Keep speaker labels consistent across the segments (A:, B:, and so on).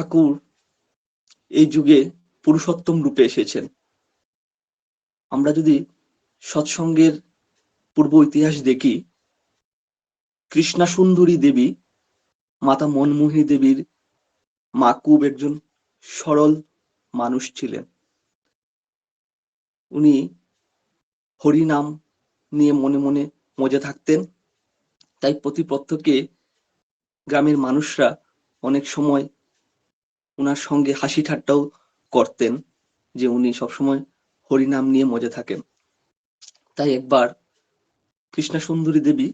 A: ঠাকুর এই যুগে পুরুষোত্তম রূপে এসেছেন। আমরা যদি সৎসঙ্গের পূর্ব ইতিহাস দেখি কৃষ্ণা সুন্দরী দেবী, মাতা মনমোহী দেবীর মা মাকুব একজন সরল মানুষ ছিলেন। উনি হরিনাম নিয়ে মনে মনে মজে থাকতেন, তাই প্রতি প্রত্যকে গ্রামের মানুষরা অনেক সময় ওনার সঙ্গে হাসি ঠাট্টাও করতেন যে উনি সবসময় হরিনাম নিয়ে মজে থাকেন। তাই একবার কৃষ্ণা সুন্দরী দেবী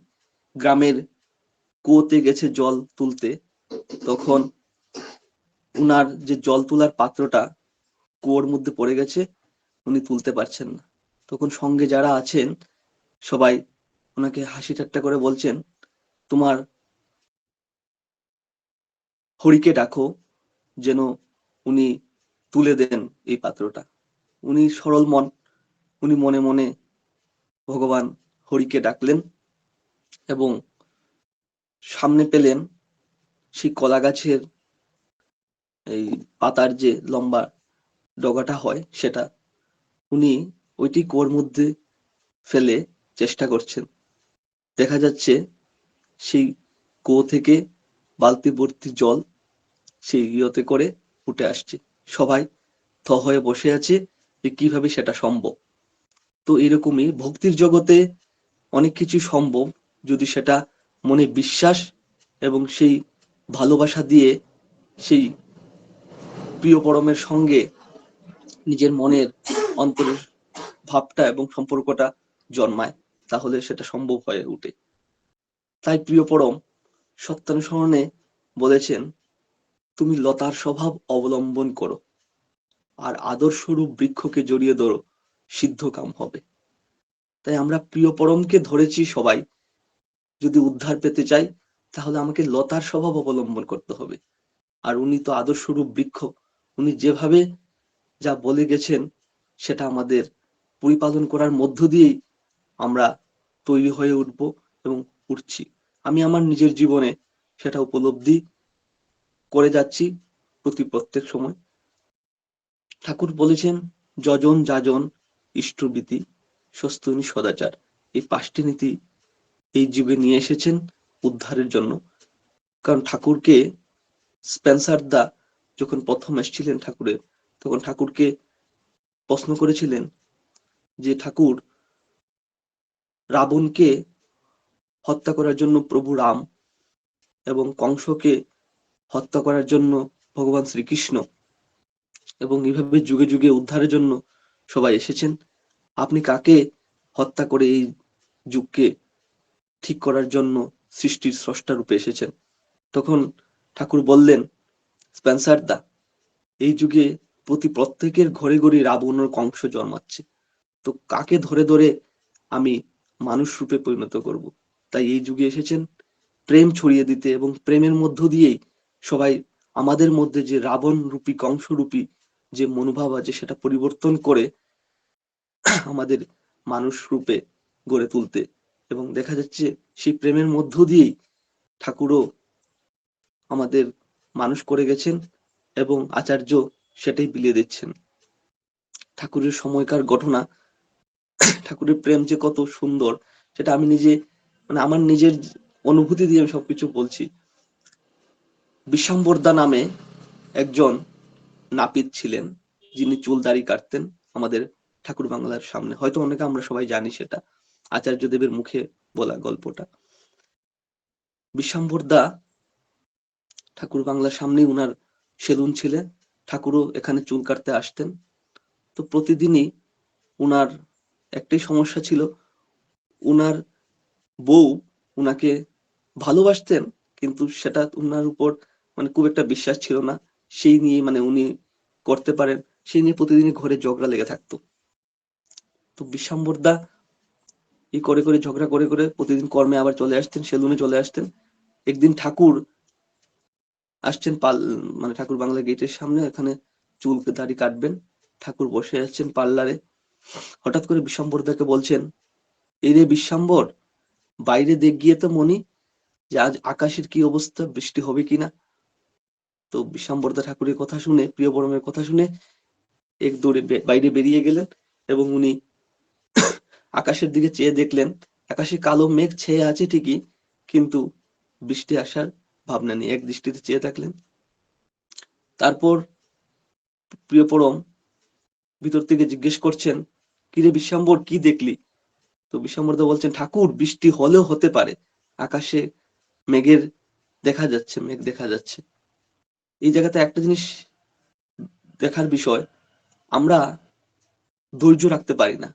A: গ্রামের কুয়োতে গেছে জল তুলতে। তখন উনার যে জল তোলার পাত্রটা কুয়োর মধ্যে পড়ে গেছে, উনি তুলতে পারছেন না। তখন সঙ্গে যারা আছেন, সবাই ওনাকে হাসি ঠাট্টা করে বলছেন, তোমার হরিকে ডাকো। যেন উনি তুলে দেন এই পাত্রটা। উনি সরল মন, উনি মনে মনে ভগবান হরিকে ডাকলেন এবং সামনে পেলেন সেই কলা গাছের এই পাতার যে লম্বা ডগাটা হয় সেটা। উনি ওইটি কোর মধ্যে ফেলে চেষ্টা করছেন। দেখা যাচ্ছে সেই কুয়ো থেকে বালতি ভর্তি জল সেই ইয়েতে করে উঠে আসছে। সবাই থ হয়ে বসে আছে যে কীভাবে সেটা সম্ভব। তো এরকমই ভক্তির জগতে অনেক কিছু সম্ভব যদি সেটা মনে বিশ্বাস এবং সেই ভালোবাসা দিয়ে সেই প্রিয় পরমের সঙ্গে নিজের মনের অন্তরের ভাবটা এবং সম্পর্কটা জন্মায়, তাহলে সেটা সম্ভব হয়ে উঠে তাই প্রিয় পরম সত্যানুসরণে বলেছেন তুমি লতার স্বভাব অবলম্বন করো, আর আদর্শরূপ বৃক্ষকে জড়িয়ে ধরো, সিদ্ধ কাম হবে। তাই আমরা প্রিয় পরমকে ধরেছি সবাই। যদি উদ্ধার পেতে চাই, তাহলে আমাকে লতার স্বভাব অবলম্বন করতে হবে। আর উনি তো আদর্শরূপ বৃক্ষ, উনি যেভাবে যা বলে গেছেন, সেটা আমাদের পরিপালন করার মধ্য দিয়েই আমরা তৈরি হয়ে উঠব এবং উঠছি। আমি আমার নিজের জীবনে সেটা উপলব্ধি করে যাচ্ছি প্রতি প্রত্যেক সময়। ঠাকুর বলেছেন, যজন যাজন ইষ্টবীতি সস্তুনি সদাচার। এই পাঁচটি নীতি এই যুগে নিয়ে এসেছেন উদ্ধারের জন্য। কারণ ঠাকুরকে স্পেন্সার দা যখন প্রথম এসেছিলেন ঠাকুরের তখন ঠাকুরকে প্রশ্ন করেছিলেন যে, ঠাকুর, রাবণকে হত্যা করার জন্য প্রভু রাম এবং কংসকে হত্যা করার জন্য ভগবান শ্রীকৃষ্ণ এবং এইভাবে যুগে যুগে উদ্ধারের জন্য সবাই এসেছেন। আপনি কাকে হত্যা করে এই যুগকে ঠিক করার জন্য সৃষ্টির স্রষ্টা রূপে এসেছেন? তখন ঠাকুর বললেন, স্পেন্সার দা, এই যুগে প্রতি প্রত্যেকের ঘরে ঘরে রাবণের কংস জন্মাচ্ছে। তো কাকে ধরে ধরে আমি মানুষ রূপে পরিণত করব? তাই এই যুগে এসেছেন। প্রেম ছড়িয়ে দিতে এবং প্রেমের মধ্য দিয়েই সবাই আমাদের মধ্যে যে রাবণ রূপী, কংস রূপী যে মনোভাব আছে, সেটা পরিবর্তন করে আমাদের মানুষ রূপে গড়ে তুলতে। এবং দেখা যাচ্ছে সেই প্রেমের মধ্য দিয়েই ঠাকুরও আমাদের মানুষ করে গেছেন এবং আচার্য সেটাই বিলিয়ে দিচ্ছেন। ঠাকুরের সময়কার ঘটনা, ঠাকুরের প্রেম যে কত সুন্দর, সেটা আমি নিজে মানে আমার নিজের অনুভূতি দিয়ে আমি সবকিছু বলছি। বিশ্বম্বরদা নামে একজন নাপিত ছিলেন, যিনি চুল দাড়ি কাটতেন আমাদের ঠাকুর বাংলার সামনে। হয়তো অনেকে আমরা সবাই জানি সেটা, আচার্য দেবের মুখে বলা গল্পটা। বিশ্বম্বরদা ঠাকুর বাংলার সামনেই উনার সেলুন ছিলেন, ঠাকুরও এখানে চুল কাটতে আসতেন। তো প্রতিদিনই উনার একটাই সমস্যা ছিল, উনার বউ উনাকে ভালোবাসতেন, কিন্তু সেটা উনার উপর মানে খুব একটা বিশ্বাস ছিল না। সেই নিয়ে মানে উনি করতে পারেন। সেই নিয়ে প্রতিদিনই ঘরে ঝগড়া লেগে থাকতো। তো বিশ্বম্বরদা এই করে করে ঝগড়া করে করে প্রতিদিন কর্মে আবার চলে আসতেন, সেলুনে চলে আসতেন। একদিন ঠাকুর আসছেন পাল মানে ঠাকুর বাংলা গেটের সামনে, এখানে চুল দাড়ি কাটবেন। ঠাকুর বসে আছেন পার্লারে। হঠাৎ করে বিশ্বম্বরদাকে বলছেন, এই রে বিশ্বম্বর বাইরে দেখ গিয়ে তো মনি যে আজ আকাশের কি অবস্থা, বৃষ্টি হবে কিনা? তো বিশ্বাম্বরদা ঠাকুরের কথা শুনে, প্রিয় পরমের কথা শুনে এক দৌড়ে বাইরে বেরিয়ে গেলেন এবং উনি আকাশের দিকে চেয়ে দেখলেন, আকাশে কালো মেঘ ছেয়ে আছে ঠিকই, কিন্তু বৃষ্টি আসার ভাবনা নেই। এক দৃষ্টিতে চেয়ে থাকলেন। তারপর প্রিয় পরম ভিতর থেকে জিজ্ঞেস করছেন, কিরে বিশ্বাম্বর, কি দেখলি? তো বিশ্বাম্বরদা বলছেন, ঠাকুর, বৃষ্টি হলেও হতে পারে। আকাশে মেঘের দেখা যাচ্ছে, মেঘ দেখা যাচ্ছে। এই জায়গাতে একটা জিনিস দেখার বিষয়, আমরা ধৈর্য রাখতে পারি না।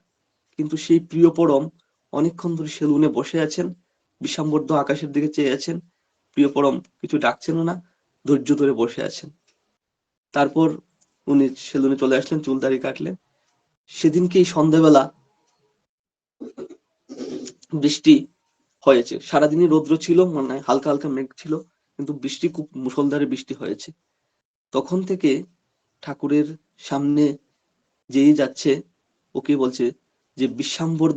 A: কিন্তু সেই প্রিয় পরম অনেকক্ষণ ধরে সেলুনে বসে আছেন, বিষাম্বর্ধ আকাশের দিকে চেয়ে আছেন, প্রিয় পরম কিছু ডাকছেনও না, ধৈর্য ধরে বসে আছেন। তারপর উনি সেলুনে চলে আসলেন, চুল দাড়ি কাটলেন। সেদিনকে এই সন্ধ্যাবেলা বৃষ্টি হয়েছে। সারাদিনই রৌদ্র ছিল মানে হালকা হালকা মেঘ ছিল। কিন্তু বৃষ্টি খুব মুষলধারে বৃষ্টি হয়েছে। তখন থেকে ঠাকুরের সামনে যেই যাচ্ছে, ওকে বলছে যে বিশ্বাম্বর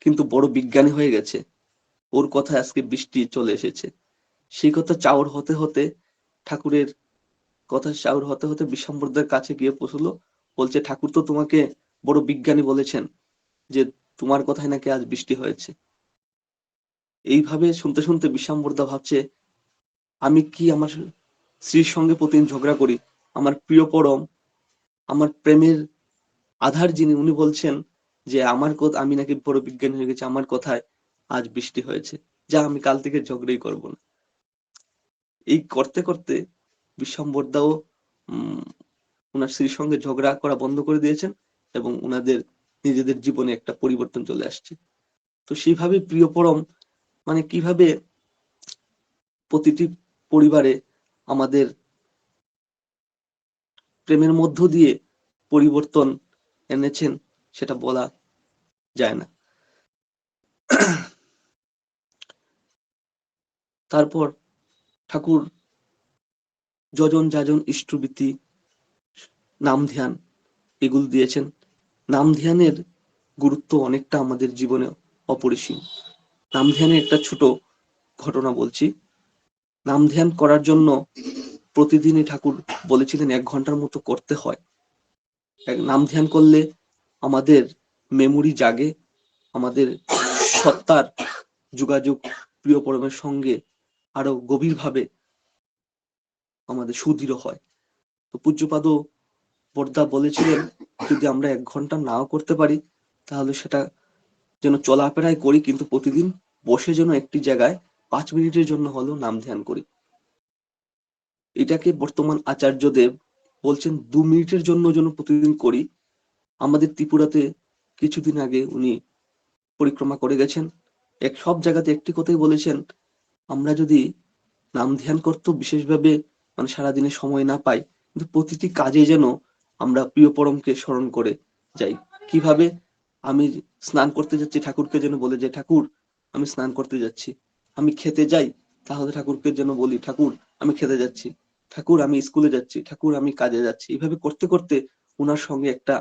A: কিন্তু বড় বিজ্ঞানী হয়ে গেছে। ওর কথা আজকে বৃষ্টি চলে এসেছে। সেই কথা চাউর হতে হতে ঠাকুরের কথা চাউর হতে হতে বিশ্বাম্বরদের কাছে গিয়ে পৌঁছলো। বলছে, ঠাকুর তো তোমাকে বড় বিজ্ঞানী বলেছেন যে, তোমার কথায় নাকি আজ বৃষ্টি হয়েছে। এইভাবে শুনতে শুনতে বিশ্বাম্বরদা ভাবছে আমি কি আমার স্ত্রীর সঙ্গে প্রতিদিন ঝগড়া করি? আমার প্রিয় পরম, আমার প্রেমের আধার যিনি, উনি বলছেন যে আমার কথা আমি নাকি বড় বিজ্ঞানী হয়ে গেছি, আমার কথায় আজ বৃষ্টি হয়েছে। যা আমি কাল থেকে ঝগড়াই করব না। এই করতে করতে বিশ্বম্বরদাও ওনার স্ত্রীর সঙ্গে ঝগড়া করা বন্ধ করে দিয়েছেন এবং ওনাদের নিজেদের জীবনে একটা পরিবর্তন চলে আসছে। তো সেইভাবে প্রিয় পরম মানে কীভাবে প্রতিটি পরিবারে আমাদের প্রেমের মধ্য দিয়ে পরিবর্তন এনেছেন সেটা বলা যায় না। তারপর ঠাকুর যজন যাজন ইষ্টবৃত্তি, নাম ধ্যান এগুলো দিয়েছেন। নাম ধ্যানের গুরুত্ব অনেকটা আমাদের জীবনে অপরিসীম। নাম ধ্যানের একটা ছোট ঘটনা বলছি। নাম ধ্যান করার জন্য প্রতিদিনই ঠাকুর বলেছিলেন, এক ঘণ্টার মতো করতে হয়। নাম ধ্যান করলে আমাদের মেমোরি জাগে, আমাদের সত্তার যোগাযোগ প্রিয় পরমের সঙ্গে আরও গভীরভাবে আমাদের সুদৃঢ় হয়। তো পূজ্যপাদ বর্দা বলেছিলেন, যদি আমরা এক ঘণ্টা নাও করতে পারি, তাহলে সেটা যেন চলাফেরায় করি, কিন্তু প্রতিদিন বসে যেন একটি জায়গায় পাঁচ মিনিটের জন্য হলেও নাম ধ্যান করি। এটাকে বর্তমান আচার্যদেব বলছেন, দু মিনিটের জন্য যেন প্রতিদিন করি। আমাদের ত্রিপুরাতে কিছুদিন আগে উনি পরিক্রমা করে গেছেন। এক সব জায়গাতে একটি কথাই বলেছেন, আমরা যদি নাম ধ্যান করতে, বিশেষভাবে মানে সারাদিনে সময় না পাই, কিন্তু প্রতিটি কাজে যেন আমরা প্রিয় পরমকে স্মরণ করে যাই। কীভাবে? আমি স্নান করতে যাচ্ছি, ঠাকুরকে যেন বলে যে, ঠাকুর, আমি স্নান করতে যাচ্ছি। আমি খেতে যাই, তাহলে ঠাকুরকে যেন বলি, ঠাকুর, আমি খেতে যাচ্ছি। ঠাকুর, আমি স্কুলে যাচ্ছি। ঠাকুর, আমি কাজে যাচ্ছি। এইভাবে করতে করতে ওনার সঙ্গে একটা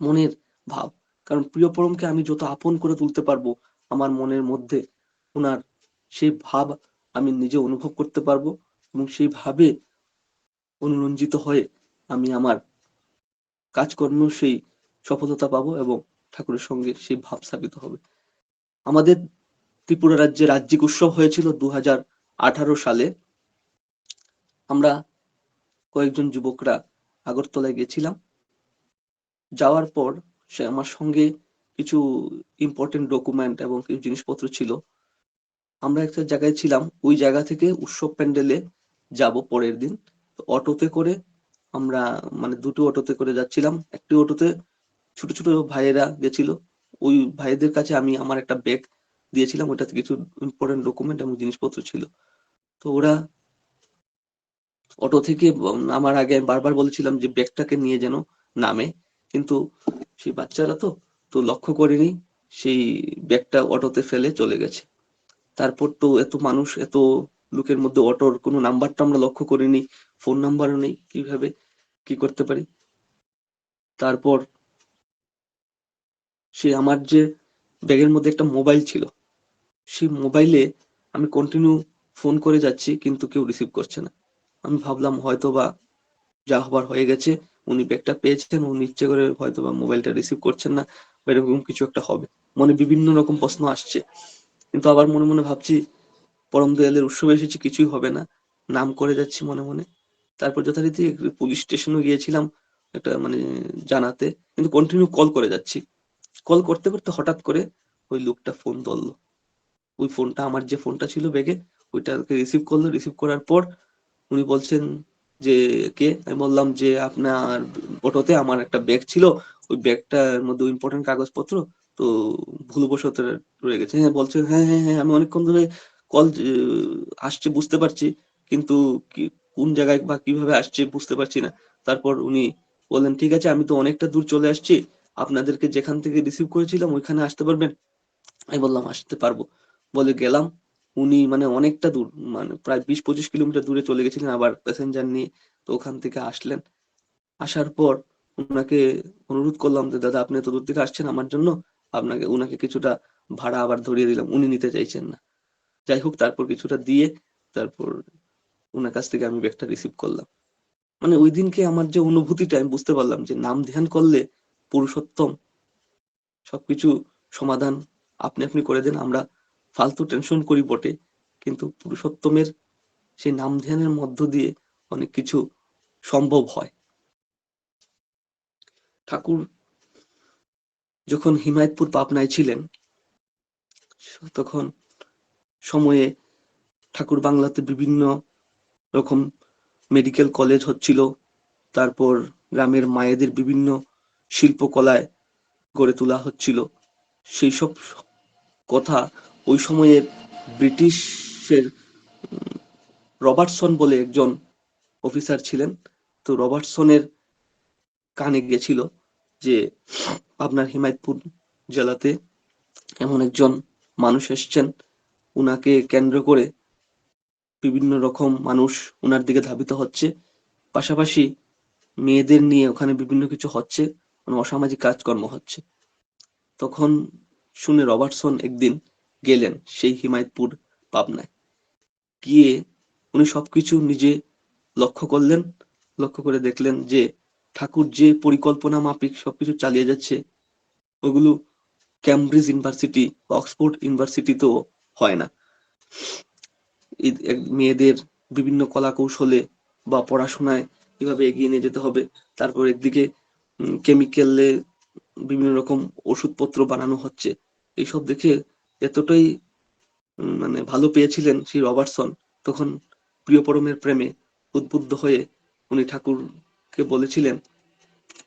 A: মনের ভাব। কারণ প্রিয় পরমকে আমি যত আপন করে তুলতে পারব, আমার মনের মধ্যে ওনার সেই ভাব আমি নিজে অনুভব করতে পারব এবং সেই ভাবে অনুরঞ্জিত হয়ে আমি আমার কাজকর্ম সেই সফলতা পাবো এবং ঠাকুরের সঙ্গে সেই ভাব স্থাপিত হবে। আমাদের ত্রিপুরা রাজ্যে রাজ্যিক উৎসব হয়েছিল দু সালে। আমরা কয়েকজন যুবকরা আগরতলায় গেছিলাম। যাওয়ার পর সে আমার সঙ্গে কিছু ইম্পর্টেন্ট ডকুমেন্ট এবং কিছু জিনিসপত্র ছিল। আমরা একটা জায়গায় ছিলাম, ওই জায়গা থেকে উৎসব প্যান্ডেলে যাব পরের দিন। অটোতে করে আমরা মানে দুটো অটোতে করে যাচ্ছিলাম। একটি অটোতে ছোট ছোট ভাইয়েরা গেছিল। ওই ভাইদের কাছে আমি আমার একটা ব্যাগ দিয়েছিলাম, ওটাতে কিছু ইম্পর্টেন্ট ডকুমেন্ট এবং জিনিসপত্র ছিল। তো ওরা অটো থেকে নামার আগে আমি বারবার বলেছিলাম যে ব্যাগটাকে নিয়ে যেন নামে। কিন্তু সেই বাচ্চারা তো তো লক্ষ্য করেনি, সেই ব্যাগটা অটোতে ফেলে চলে গেছে। তারপর তো এত মানুষ, এত লোকের মধ্যে অটোর কোনো নাম্বারটা আমরা লক্ষ্য করিনি ফোন নাম্বারও নেই, কীভাবে, কি করতে পারি? তারপর সে আমার যে ব্যাগের মধ্যে একটা মোবাইল ছিল সেই মোবাইলে আমি কন্টিনিউ ফোন করে যাচ্ছি, কিন্তু কেউ রিসিভ করছে না। আমি ভাবলাম হয়তো বা যা হবার হয়ে গেছে, উনি ব্যাগটা পেয়েছেন, উনি ইচ্ছে করে হয়তো বা মোবাইলটা রিসিভ করছেন না এরকম কিছু একটা হবে। মনে বিভিন্ন রকম প্রশ্ন আসছে। কিন্তু আবার মনে মনে ভাবছি, পরম দয়ালের উৎসবে এসেছি, কিছুই হবে না। নাম করে যাচ্ছি মনে মনে। তারপর যথারীতি পুলিশ স্টেশনে গিয়েছিলাম, একটা মানে জানাতে। কিন্তু কন্টিনিউ কল করে যাচ্ছি। কল করতে করতে হঠাৎ করে ওই লোকটা ফোন ধরলো। ওই ফোনটা, আমার যে ফোনটা ছিল ব্যাগে, ওইটাকে রিসিভ করল। রিসিভ করার পর উনি বলছেন যে, কে? আমি বললাম যে, আপনার অটোতে আমার একটা ব্যাগ ছিল। ওই ব্যাগটার মধ্যে ইম্পর্টেন্ট কাগজপত্র, তো ভুলবশত রয়ে গেছে। হ্যাঁ বলছে হ্যাঁ হ্যাঁ হ্যাঁ আমি অনেকক্ষণ ধরে কল আসছে, বুঝতে পারছি। কিন্তু কোন জায়গায় বা কীভাবে আসছে বুঝতে পারছি না। তারপর উনি বললেন, ঠিক আছে, আমি তো অনেকটা দূর চলে আসছি। আপনাদেরকে যেখান থেকে রিসিভ করেছিলাম, ওইখানে আসতে পারবেন? আমি বললাম, আসতে পারব। বলে গেলাম। উনি মানে অনেকটা দূর মানে প্রায় বিশ পঁচিশ কিলোমিটার দূরে চলে গেছিলেন আবার প্যাসেঞ্জার নিয়ে, তো ওখান থেকে আসলেন। আসার পর ওনাকে অনুরোধ করলাম যে, দাদা, আপনি এত দূর থেকে আসছেন আমার জন্য, আপনাকে, উনাকে কিছুটা ভাড়া আবার ধরিয়ে দিলাম। উনি নিতে চাইছেন না। যাই হোক, তারপর কিছুটা দিয়ে তারপর ওনার কাছ থেকে আমি ব্যাগটা রিসিভ করলাম। মানে ওই দিনকে আমার যে অনুভূতিটা, আমি বুঝতে পারলাম যে, নাম ধ্যান করলে পুরুষোত্তম, সবকিছু সমাধান আপনি আপনি করে দেন, আমরা ফালতু টেনশন করি বটে। কিন্তু পুরুষোত্তমের সেই নাম ধ্যানের মধ্য দিয়ে অনেক কিছু সম্ভব হয়। ঠাকুর যখন হিমায়তপুর পাবনায় ছিলেন, তখন সময়ে ঠাকুর বাংলাতে বিভিন্ন রকম মেডিকেল কলেজ হচ্ছিল। তারপর গ্রামের মায়েদের বিভিন্ন শিল্পকলায় গড়ে তোলা হচ্ছিল। সেই সব কথা ওই সময়ের ব্রিটিশের রবার্টসন বলে একজন অফিসার ছিলেন। তো রবার্টসনের কানে গেছিল যে আপনার হিমায়তপুর জেলাতে এমন একজন মানুষ এসছেন। উনাকে কেন্দ্র করে বিভিন্ন রকম মানুষ উনার দিকে ধাবিত হচ্ছে। পাশাপাশি মেয়েদের নিয়ে ওখানে বিভিন্ন কিছু হচ্ছে অসামাজিক কাজকর্ম হচ্ছে। তখন শুনে রবার্টসন একদিন গেলেন সেই হিমায়তপুর পাবনায়। গিয়ে উনি সবকিছু নিজে লক্ষ্য করলেন, লক্ষ্য করে দেখলেন যে ঠাকুর যে পরিকল্পনা মাফিক সবকিছু চালিয়ে যাচ্ছে, ওগুলো ক্যামব্রিজ ইউনিভার্সিটি অক্সফোর্ড ইউনিভার্সিটিতেও হয় না। মেয়েদের বিভিন্ন কলা কৌশলে বা পড়াশোনায় কীভাবে এগিয়ে নিয়ে যেতে হবে। তারপর একদিকে কেমিক্যালে বিভিন্ন রকম ওষুধপত্র বানানো হচ্ছে। এইসব দেখে এতটাই মানে ভালো পেয়েছিলেন শ্রী রবার্টসন, তখন প্রিয় পরমের প্রেমে উদ্বুদ্ধ হয়ে উনি ঠাকুরকে বলেছিলেন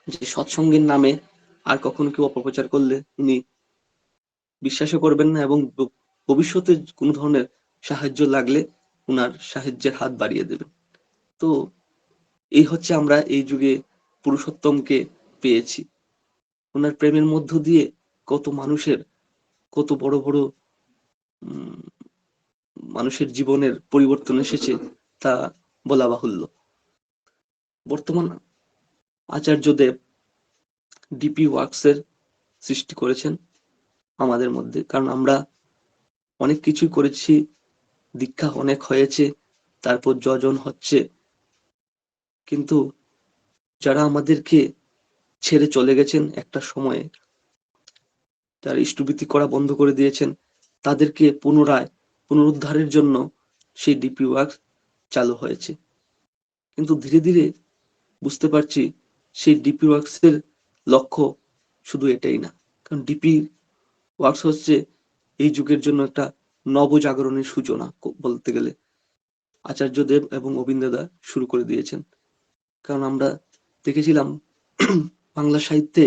A: যে সৎসঙ্গের নামে আর কখনো কেউ অপপ্রচার করলে উনি বিশ্বাসও করবেন না এবং ভবিষ্যতে কোনো ধরনের সাহায্য লাগলে উনার সাহায্যের হাত বাড়িয়ে দেবেন। তো এই হচ্ছে আমরা এই যুগে পুরুষোত্তমকে পেয়েছি। ওনার প্রেমের মধ্য দিয়ে কত মানুষের কত বড় বড় মানুষের জীবনের পরিবর্তন এসেছে তা বলা বাহুল্য। বর্তমান আচার্যদেব ডিপি ওয়ার্কসের সৃষ্টি করেছেন আমাদের মধ্যে, কারণ আমরা অনেক কিছুই করেছি, দীক্ষা অনেক হয়েছে, তারপর যজন হচ্ছে। কিন্তু যারা আমাদেরকে ছেড়ে চলে গেছেন একটা সময়ে যারা ইষ্টভীতি করা বন্ধ করে দিয়েছেন। তাদেরকে পুনরায় পুনরুদ্ধারের জন্য সেই ডিপি ওয়ার্ক চালু হয়েছে। কিন্তু ধীরে ধীরে বুঝতে পারছি সেই ডিপি ওয়ার্কসের লক্ষ্য শুধু এটাই না। কারণ ডিপি ওয়ার্কস হচ্ছে এই যুগের জন্য একটা নবজাগরণের সূচনা বলতে গেলে। আচার্যদেব এবং অবিন্দ্রদা শুরু করে দিয়েছেন। কারণ আমরা দেখেছিলাম বাংলা সাহিত্যে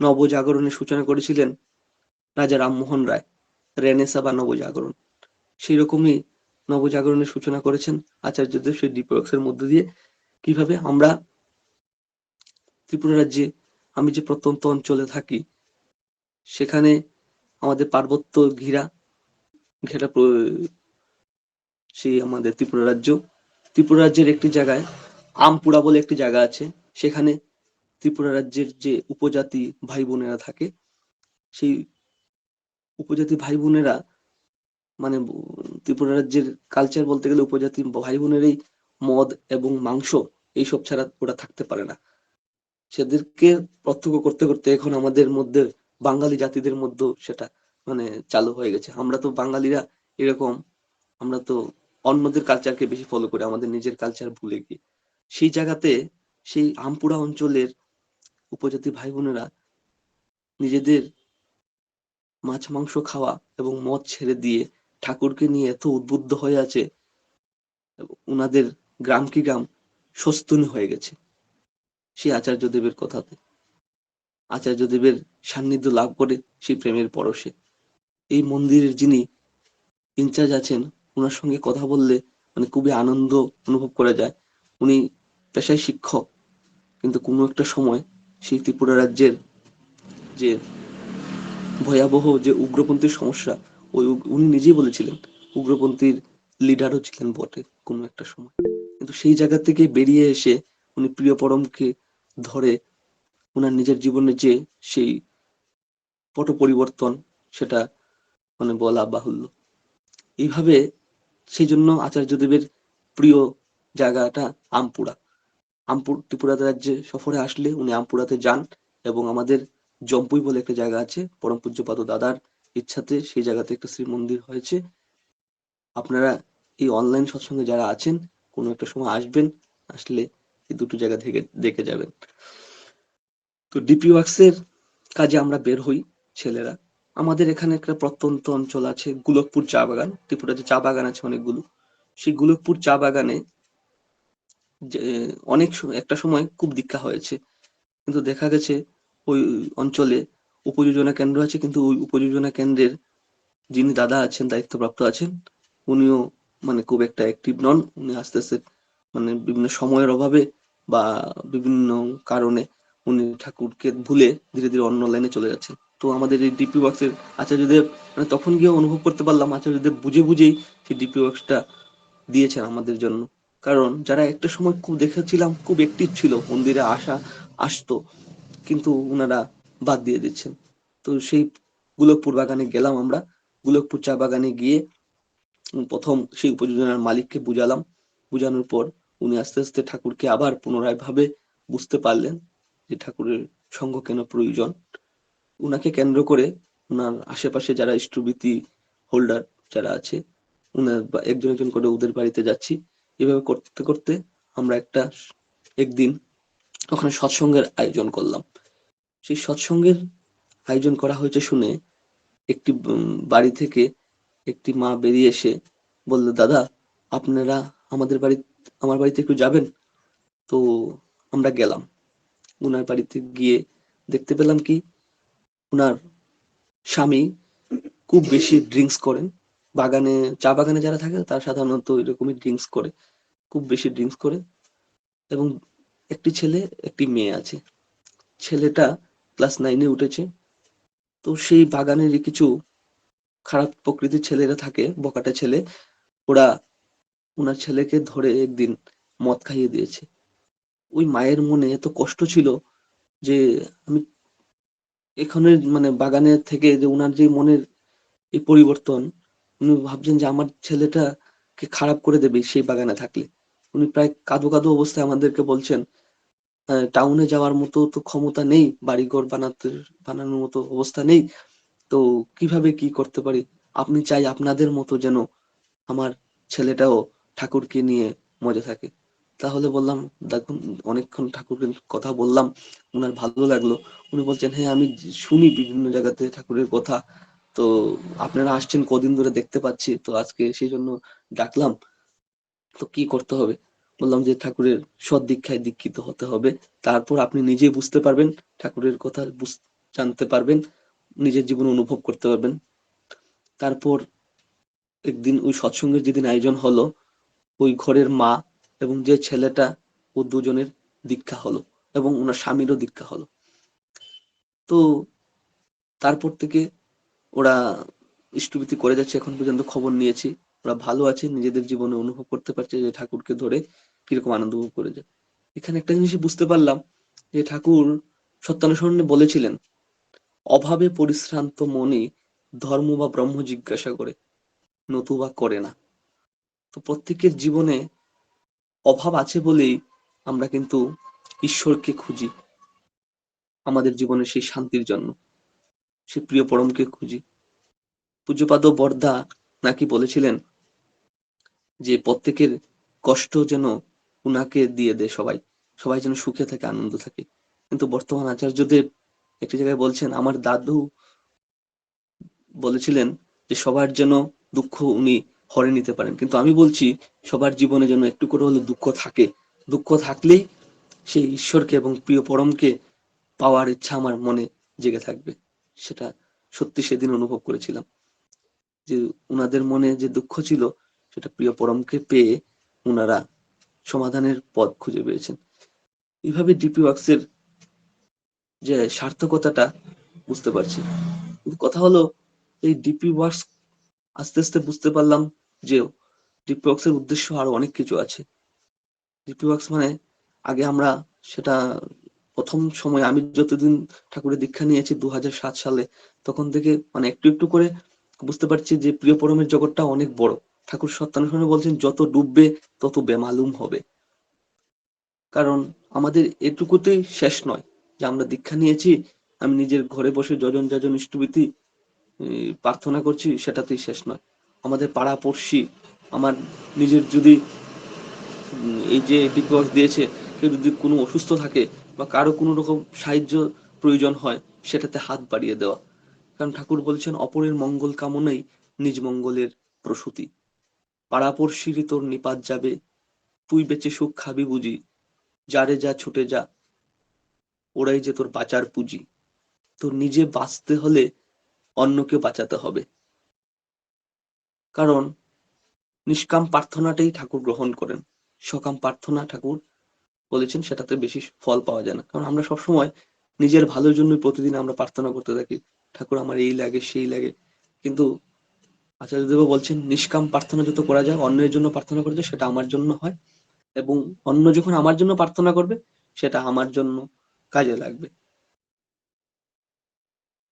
A: নবজাগরণের সূচনা করেছিলেন রাজা রামমোহন রায় রেনেসা বা নবজাগরণ। সেই রকমই নবজাগরণের সূচনা করেছেন আচার্যদেব সেই ডিপক্সের মধ্যে দিয়ে। কীভাবে আমরা ত্রিপুরা রাজ্যে আমি যে প্রত্যন্ত অঞ্চলে থাকি, সেখানে আমাদের পার্বত্য ঘিরা, ঘেরা সেই আমাদের ত্রিপুরা রাজ্য। ত্রিপুরা রাজ্যের একটি জায়গায়, আমপুরা বলে একটি জায়গা আছে। সেখানে ত্রিপুরা রাজ্যের যে উপজাতি ভাই বোনেরা থাকে, সেই উপজাতি ভাই বোনেরা মানে ত্রিপুরা রাজ্যের কালচার বলতে গেলে উপজাতি ভাই বোনেরই মদ এবং মাংস এইসব ছাড়া ওরা থাকতে পারে না। সেদেরকে প্রত্যক্ষ করতে করতে এখন আমাদের মধ্যে বাঙালি জাতিদের মধ্যেও সেটা মানে চালু হয়ে গেছে। আমরা তো বাঙালিরা এরকম, আমরা তো অন্যদের কালচারকে বেশি ফলো করি, আমাদের নিজের কালচার ভুলে গিয়ে। সেই জায়গাতে সেই আমপুরা অঞ্চলের উপজাতি ভাই বোনেরা নিজেদের মাছ, মাংস খাওয়া এবং মদ ছেড়ে দিয়ে ঠাকুরকে নিয়ে এত উদ্বুদ্ধ হয়ে আছে, উনাদের গ্রাম কি গ্রাম সস্তুনি হয়ে গেছে। সেই আচার্য দেবের কথাতে। আচার্য দেবের সান্নিধ্য লাভ করে সেই প্রেমের পরশে। এই মন্দিরের যিনি ইনচার্জ আছেন ওনার সঙ্গে কথা বললে মানে খুবই আনন্দ অনুভব করা যায়। উনি পেশায় শিক্ষক, কিন্তু কোনো একটা সময় সেই ত্রিপুরা রাজ্যের যে ভয়াবহ যে উগ্রপন্থীর সমস্যা, ওই উনি নিজেই বলেছিলেন, উগ্রপন্থীর লিডারও ছিলেন বটে কোনো একটা সময়। কিন্তু সেই জায়গা থেকে বেরিয়ে এসে উনি প্রিয় পরমকে ধরে ওনার নিজের জীবনে যে সেই পট পরিবর্তন সেটা মানে বলা বাহুল্য। এইভাবে সেই জন্য আচার্যদেবের প্রিয় জায়গাটা আমপুরা। আমপুর ত্রিপুরা রাজ্যে সফরে আসলে উনি আমপুরাতে যান এবং আমাদের জম্পুই বলে একটা জায়গা আছে, পরম পূজ্যপাদ দাদার ইচ্ছাতে সেই জায়গাতে একটা শ্রী মন্দির হয়েছে। আপনারা এই অনলাইন সৎসঙ্গে যারা আছেন, কোনো একটা সময় আসবেন, আসলে এই দুটো জায়গা থেকে দেখে যাবেন। তো ডিপি ওয়ার্কসের কাজে আমরা বের হই ছেলেরা। আমাদের এখানে একটা প্রত্যন্ত অঞ্চল আছে, গুলকপুর চা বাগান। ত্রিপুরাতে চা বাগান আছে অনেকগুলো। সেই গুলকপুর চা বাগানে অনেক একটা সময় খুব দীক্ষা হয়েছে। কিন্তু দেখা গেছে ওই অঞ্চলে উপযোজনা কেন্দ্র আছে, কিন্তু ওই উপযোজনা কেন্দ্রের যিনি দাদা আছেন, দায়িত্বপ্রাপ্ত আছেন, উনিও মানে খুব একটা অ্যাক্টিভ নন। উনি আস্তে আস্তে মানে বিভিন্ন সময়ের অভাবে বা বিভিন্ন কারণে উনি ঠাকুরকে ভুলে ধীরে ধীরে অন্য লাইনে চলে যাচ্ছেন। তো আমাদের এই ডিপি ওয়ার্কসের আচার্যদেব মানে তখন গিয়ে অনুভব করতে পারলাম, আচার্যদেব বুঝে বুঝেই সেই ডিপি ওয়ার্কসটা দিয়েছেন আমাদের জন্য। কারণ যারা একটা সময় খুব দেখেছিলাম, খুব একটিভ ছিল, মন্দিরে আসা, আসতো, কিন্তু ওনারা বাদ দিয়ে দিচ্ছেন। তো সেই গোলকপুর বাগানে গেলাম আমরা। গোলকপুর চা বাগানে গিয়ে প্রথম সেই উপযোজনার মালিককে বুঝালাম। বুঝানোর পর উনি আস্তে আস্তে ঠাকুরকে আবার পুনরায় ভাবে বুঝতে পারলেন যে ঠাকুরের সঙ্গ কেন প্রয়োজন। উনাকে কেন্দ্র করে উনার আশেপাশে যারা ইষ্টবৃত্তি হোল্ডার যারা আছে, উনার একজন একজন করে ওদের বাড়িতে যাচ্ছি। এভাবে করতে করতে আমরা একটা একদিন ওখানে সৎসঙ্গের আয়োজন করলাম। সেই সৎসঙ্গের আয়োজন করা হয়েছে শুনে একটি বাড়ি থেকে একটি মা বেরিয়ে এসে বলল, দাদা, আপনারা আমাদের বাড়ি, আমার বাড়িতে একটু যাবেন? তো আমরা গেলাম। উনার বাড়িতে গিয়ে দেখতে পেলাম কি, উনার স্বামী খুব বেশি ড্রিঙ্কস করেন। বাগানে, চা বাগানে যারা থাকে তারা সাধারণত এরকমই ড্রিঙ্কস করে। খুব বেশি ড্রিঙ্কস করে এবং একটি ছেলে, একটি মেয়ে আছে। ছেলেটা ক্লাস নাইনে উঠেছে। তো সেই বাগানের কিছু খারাপ প্রকৃতির ছেলেরা থাকে, বকাটা ছেলে। ওরা ওনার ছেলেকে ধরে একদিন মদ খাইয়ে দিয়েছে। ওই মায়ের মনে এত কষ্ট ছিল যে আমি এখানে মানে বাগানের থেকে যে ওনার যে মনের এই পরিবর্তন উনি ভাবছেন যে আমার ছেলেটাকে খারাপ করে দেবে সেই বাগানে থাকলে। উনি প্রায় কাঁদো কাঁদো অবস্থায় আমাদেরকে বলছেন টাউনে যাওয়ার মতো তো ক্ষমতা নেই, বাড়িঘর বানাতে, বানানোর মতো অবস্থা নেই, তো কীভাবে কি করতে পারি? আপনি চাই আপনাদের মতো যেন আমার ছেলেটাও ঠাকুরকে নিয়ে মজা থাকে। তাহলে বললাম, দেখুন, অনেকক্ষণ ঠাকুরের কথা বললাম, উনার ভালো লাগল। উনি বলছেন হ্যাঁ আমি শুনি বিভিন্ন জায়গাতে ঠাকুরের কথা, তো আপনারা আসছেন কদিন ধরে দেখতে পাচ্ছি, তো আজকে সেই জন্য ডাকলাম। তো কি করতে হবে? বললাম যে ঠাকুরের সৎ দীক্ষায় দীক্ষিত হতে হবে। তারপর আপনি নিজে বুঝতে পারবেন, ঠাকুরের কথা জানতে পারবেন, নিজের জীবন অনুভব করতে পারবেন। তারপর একদিন ওই সৎসঙ্গের যেদিন আয়োজন হলো, ওই ঘরের মা এবং যে ছেলেটা ও দুজনের দীক্ষা হলো এবং ওনার স্বামীরও দীক্ষা হলো। তো তারপর থেকে ওরা ইষ্টভীতি করে যাচ্ছে, এখন পর্যন্ত খবর নিয়েছি। ওরা ভালো আছে, নিজেদের জীবনে অনুভব করতে পারছে যে ঠাকুরকে ধরে কীরকম আনন্দ উপভোগ করে যায় এখানে একটা জিনিস বুঝতে পারলাম যে ঠাকুর সত্যানুসরণে বলেছিলেন, অভাবে পরিশ্রান্ত মনে ধর্ম বা ব্রহ্ম জিজ্ঞাসা করে নতুবা করে না। তো প্রত্যেকের জীবনে অভাব আছে বলেই আমরা কিন্তু ঈশ্বরকে খুঁজি, আমাদের জীবনে সেই শান্তির জন্য সে প্রিয় পরমকে খুঁজি। পূজ্যপাদ বর্দা নাকি বলেছিলেন যে প্রত্যেকের কষ্ট যেন উনাকে দিয়ে দেয় সবাই। সবাই যেন সুখে থাকে, আনন্দ থাকে। কিন্তু বর্তমান আচার্যদেব একটি জায়গায় বলছেন, আমার দাদু বলেছিলেন যে সবার যেন দুঃখ উনি হরে নিতে পারেন। কিন্তু আমি বলছি, সবার জীবনে যেন একটু করে হলে দুঃখ থাকে। দুঃখ থাকলেই সেই ঈশ্বরকে এবং প্রিয় পরমকে পাওয়ার ইচ্ছা আমার মনে জেগে থাকবে। সেটা সত্যি সেদিন অনুভব করেছিলাম। যে উনাদের মনে যে দুঃখ ছিল সেটা প্রিয় পরমকে পেয়ে ওনারা সমাধানের পথ খুঁজে পেয়েছেন। এইভাবে ডিপি ওয়ার্কসের যে সার্থকতাটা বুঝতে পারছি। কথা হলো, এই ডিপি ওয়ার্কস আস্তে আস্তে বুঝতে পারলাম যে ডিপি ওয়ার্কসের উদ্দেশ্য আরও অনেক কিছু আছে। ডিপি ওয়ার্কস মানে আগে আমরা সেটা প্রথম সময় আমি যতদিন ঠাকুরের দীক্ষা নিয়েছি দু হাজার সাত সালে, তখন থেকে মানে একটু একটু করে বুঝতে পারছি যে প্রিয় পরমের জগৎটা অনেক বড়। ঠাকুর সত্যানুসরণে বলছেন, যত ডুববে, তত বেমালুম হবে। কারণ আমাদের এটুকুতেই শেষ নয় যে আমরা দীক্ষা নিয়েছি, আমি নিজের ঘরে বসে যজন যজন ইষ্টবিতি প্রার্থনা করছি, সেটাতেই শেষ নয়। আমাদের পাড়া পড়শি, আমার নিজের যদি এই যে ডিপোজ দিয়েছে, কেউ যদি কোনো অসুস্থ থাকে বা কারও কোনো রকম সাহায্য প্রয়োজন হয়, সেটাতে হাত বাড়িয়ে দেওয়া। কারণ ঠাকুর বলছেন, অপরের মঙ্গল কামনাই নিজ মঙ্গলের প্রসূতি। পাড়াপড়শিরই তোর নিপাত যাবে। তুই বেঁচে সুখ খাবি বুঝি। যারে যা, ছুটে যা। ওরাই যে তোর বাঁচার পুঁজি। তোর নিজে বাঁচতে হলে অন্যকে বাঁচাতে হবে। কারণ নিষ্কাম প্রার্থনাটাই ঠাকুর গ্রহণ করেন। সকাম প্রার্থনা ঠাকুর বলেছেন, সেটাতে বেশি ফল পাওয়া যায় না। কারণ আমরা সবসময় নিজের ভালোর জন্য প্রতিদিন আমরা প্রার্থনা করতে থাকি, ঠাকুর, আমার এই লাগে, সেই লাগে। কিন্তু আচার্যদেব বলছেন, নিষ্কাম প্রার্থনা যত করা যায়, অন্যের জন্য প্রার্থনা করতে সেটা আমার জন্য হয় এবং অন্য যখন আমার জন্য প্রার্থনা করবে, সেটা আমার জন্য কাজে লাগবে।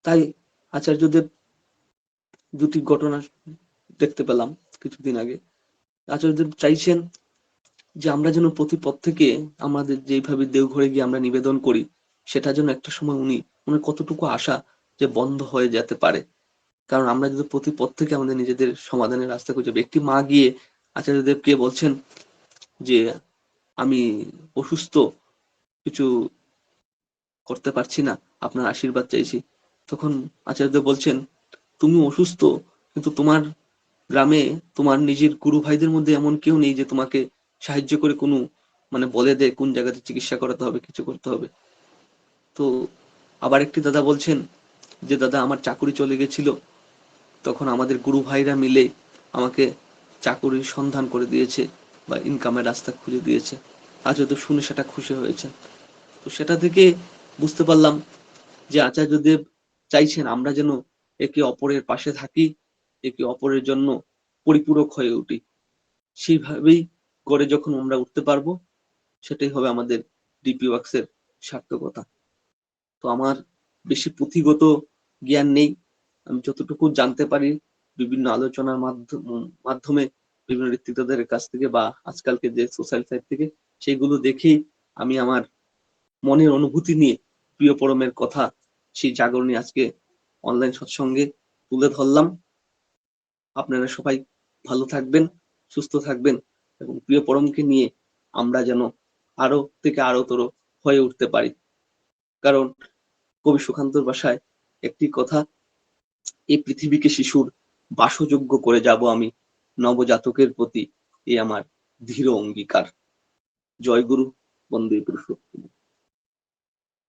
A: তাই আচার্যদেব দুটি ঘটনা দেখতে পেলাম কিছুদিন আগে। আচার্যদেব চাইছেন যে আমরা যেন প্রতি পথ থেকে আমাদের যেভাবে দেওঘরে গিয়ে আমরা নিবেদন করি, সেটা যেন একটা সময় উনি উনার কতটুকু আশা যে বন্ধ হয়ে যেতে পারে। কারণ আমরা যদি প্রতি পথ থেকে আমাদের নিজেদের সমাধানের রাস্তা খুঁজে একটি মা গিয়ে আচার্যদেবকে বলছেন যে, আমি অসুস্থ, কিছু করতে পারছি না, আপনার আশীর্বাদ চাইছি। তখন আচার্যদেব বলছেন, তুমি অসুস্থ, কিন্তু তোমার গ্রামে তোমার নিজের গুরু ভাইদের মধ্যে এমন কেউ নেই যে তোমাকে সাহায্য করে কোনো মানে বলে দেয় কোন জায়গাতে চিকিৎসা করাতে হবে, কিছু করতে হবে। তো আবার একটি দাদা বলছেন যে, দাদা, আমার চাকুরি চলে গেছিল। তখন আমাদের গুরু ভাইরা মিলে আমাকে চাকুরির সন্ধান করে দিয়েছে বা ইনকামের রাস্তা খুঁজে দিয়েছে। আজ হয়তো শুনে সেটা খুশি হয়েছে। তো সেটা থেকে বুঝতে পারলাম যে আচার্যদেব চাইছেন আমরা যেন একে অপরের পাশে থাকি, একে অপরের জন্য পরিপূরক হয়ে উঠি। সেইভাবেই করে যখন আমরা উঠতে পারব, সেটাই হবে আমাদের ডিপি ওয়ার্কসের সার্থকতা। তো আমার বেশি পুঁথিগত জ্ঞান নেই। আমি যতটুকু জানতে পারি বিভিন্ন আলোচনার মাধ্যমে বিভিন্ন ঋত্বিকদের কাছ থেকে বা আজকালকে যে সোশ্যাল সাইট থেকে সেইগুলো দেখেই আমি আমার মনের অনুভূতি নিয়ে প্রিয় পরমের কথা সেই জাগরণী আজকে অনলাইন সৎসঙ্গে তুলে ধরলাম। আপনারা সবাই ভালো থাকবেন, সুস্থ থাকবেন এবং প্রিয় পরমকে নিয়ে আমরা যেন আরও থেকে আরও তোর হয়ে উঠতে পারি। কারণ কবি সুখান্তর ভাষায় একটি কথা এই পৃথিবীকে শিশুর বাসযোগ্য করে যাব আমি নবজাতকের প্রতি এ আমার ধীর অঙ্গীকার। জয় গুরু, বন্দে পুরুষোত্তম।